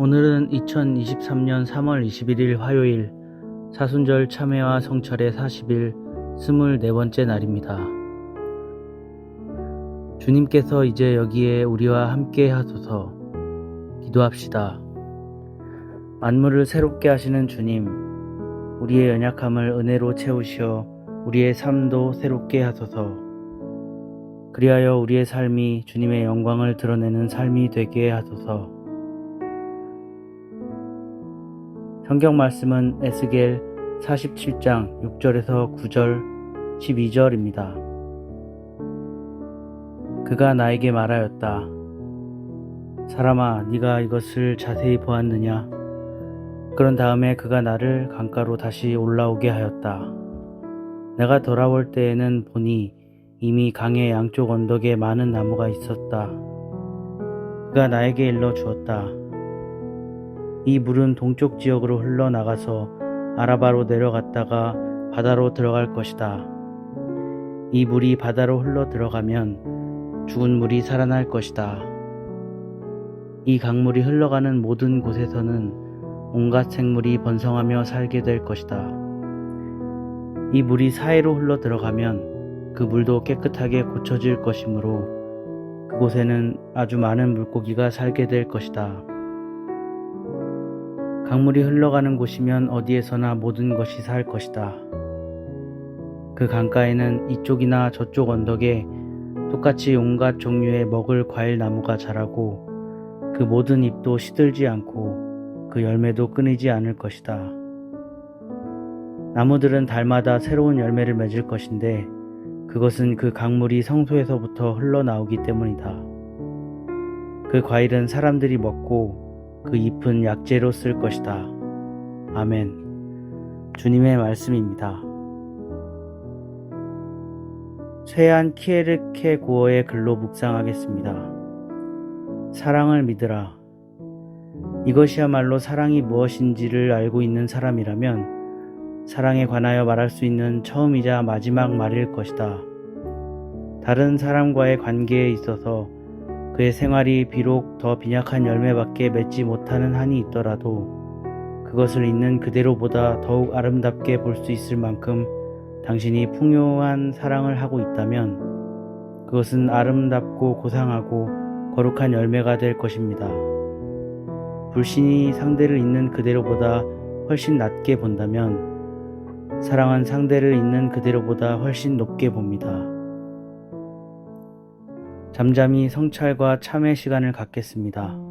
오늘은 2023년 3월 21일 화요일 사순절 참회와 성철의 40일 24번째 날입니다. 주님께서 이제 여기에 우리와 함께 하소서 기도합시다. 만물을 새롭게 하시는 주님, 우리의 연약함을 은혜로 채우시어 우리의 삶도 새롭게 하소서. 그리하여 우리의 삶이 주님의 영광을 드러내는 삶이 되게 하소서. 성경 말씀은 에스겔 47장 6절에서 9절 12절입니다. 그가 나에게 말하였다. 사람아, 네가 이것을 자세히 보았느냐? 그런 다음에 그가 나를 강가로 다시 올라오게 하였다. 내가 돌아올 때에는 보니 이미 강의 양쪽 언덕에 많은 나무가 있었다. 그가 나에게 일러 주었다. 이 물은 동쪽 지역으로 흘러나가서 아라바로 내려갔다가 바다로 들어갈 것이다. 이 물이 바다로 흘러 들어가면 죽은 물이 살아날 것이다. 이 강물이 흘러가는 모든 곳에서는 온갖 생물이 번성하며 살게 될 것이다. 이 물이 사이로 흘러 들어가면 그 물도 깨끗하게 고쳐질 것이므로 그곳에는 아주 많은 물고기가 살게 될 것이다. 강물이 흘러가는 곳이면 어디에서나 모든 것이 살 것이다. 그 강가에는 이쪽이나 저쪽 언덕에 똑같이 온갖 종류의 먹을 과일 나무가 자라고 그 모든 잎도 시들지 않고 그 열매도 끊이지 않을 것이다. 나무들은 달마다 새로운 열매를 맺을 것인데 그것은 그 강물이 성소에서부터 흘러나오기 때문이다. 그 과일은 사람들이 먹고 그 잎은 약재로 쓸 것이다. 아멘. 주님의 말씀입니다. 최한 키에르케 고어의 글로 묵상하겠습니다. 사랑을 믿으라. 이것이야말로 사랑이 무엇인지를 알고 있는 사람이라면 사랑에 관하여 말할 수 있는 처음이자 마지막 말일 것이다. 다른 사람과의 관계에 있어서 그의 생활이 비록 더 빈약한 열매밖에 맺지 못하는 한이 있더라도 그것을 있는 그대로보다 더욱 아름답게 볼 수 있을 만큼 당신이 풍요한 사랑을 하고 있다면 그것은 아름답고 고상하고 거룩한 열매가 될 것입니다. 불신이 상대를 있는 그대로보다 훨씬 낮게 본다면 사랑은 상대를 있는 그대로보다 훨씬 높게 봅니다. 잠잠히 성찰과 참회 시간을 갖겠습니다.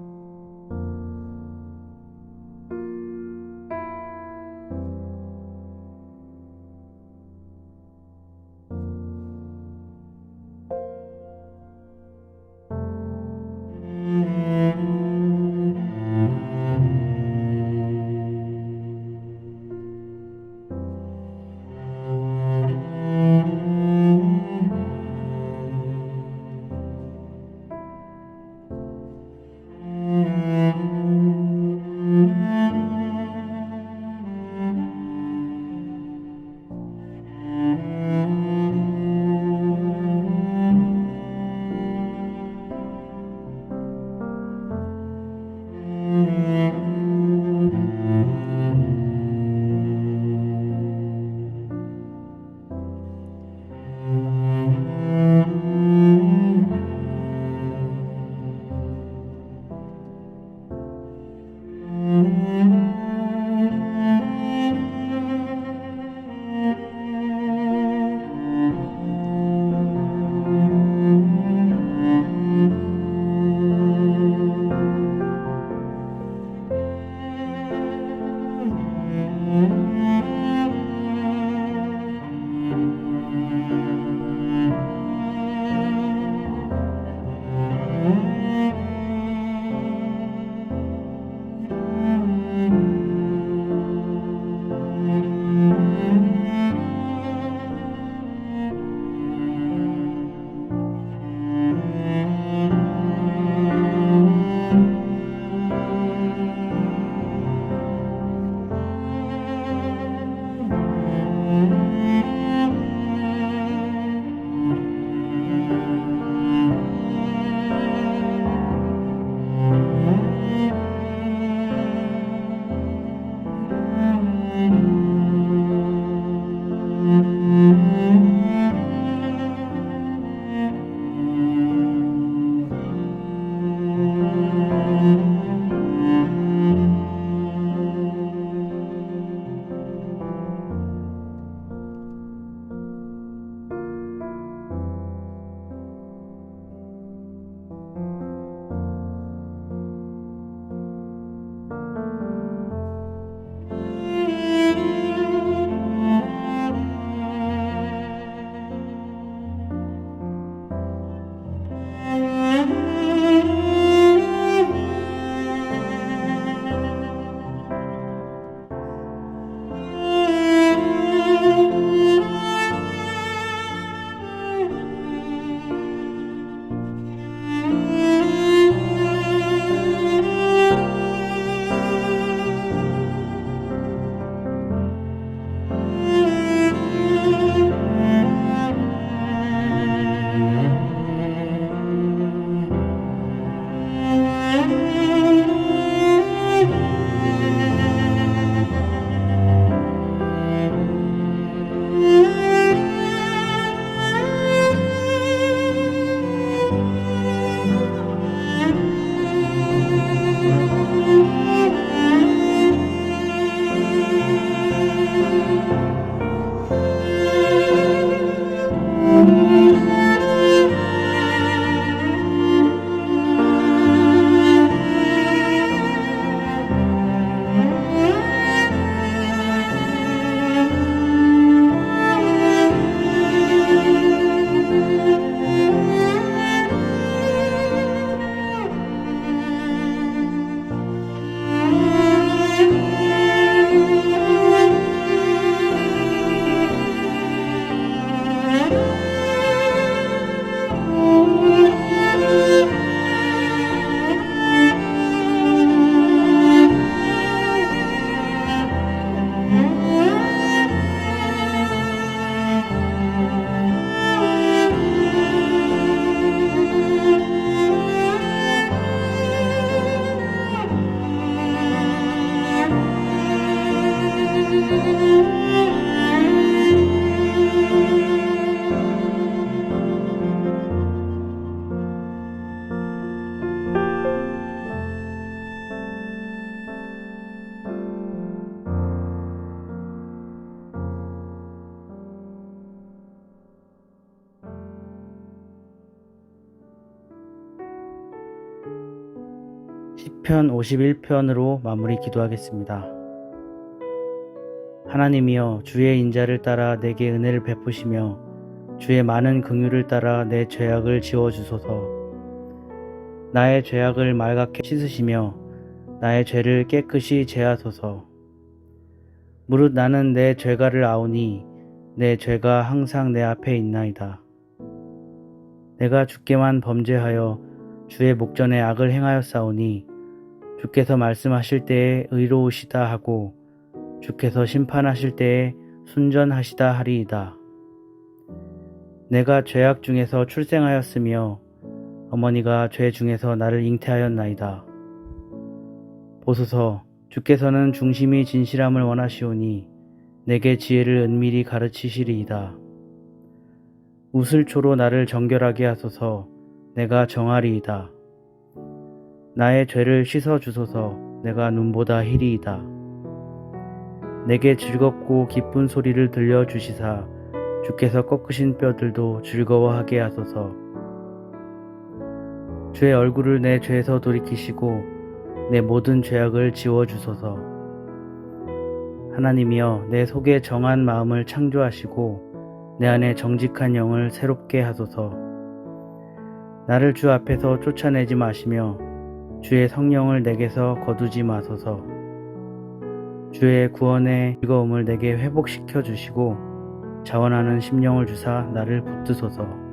시편 51편으로 마무리 기도하겠습니다. 하나님이여 주의 인자를 따라 내게 은혜를 베푸시며 주의 많은 긍휼을 따라 내 죄악을 지워 주소서. 나의 죄악을 말갛게 씻으시며 나의 죄를 깨끗이 제하소서. 무릇 나는 내 죄가를 아오니 내 죄가 항상 내 앞에 있나이다. 내가 주께만 범죄하여 주의 목전에 악을 행하였사오니 주께서 말씀하실 때에 의로우시다 하고 주께서 심판하실 때에 순전하시다 하리이다. 내가 죄악 중에서 출생하였으며 어머니가 죄 중에서 나를 잉태하였나이다. 보소서 주께서는 중심이 진실함을 원하시오니 내게 지혜를 은밀히 가르치시리이다. 우슬초로 나를 정결하게 하소서 내가 정하리이다. 나의 죄를 씻어 주소서 내가 눈보다 희리이다. 내게 즐겁고 기쁜 소리를 들려 주시사 주께서 꺾으신 뼈들도 즐거워하게 하소서. 주의 얼굴을 내 죄에서 돌이키시고 내 모든 죄악을 지워 주소서. 하나님이여 내 속에 정한 마음을 창조하시고 내 안에 정직한 영을 새롭게 하소서. 나를 주 앞에서 쫓아내지 마시며 주의 성령을 내게서 거두지 마소서. 주의 구원의 즐거움을 내게 회복시켜 주시고 자원하는 심령을 주사 나를 붙드소서.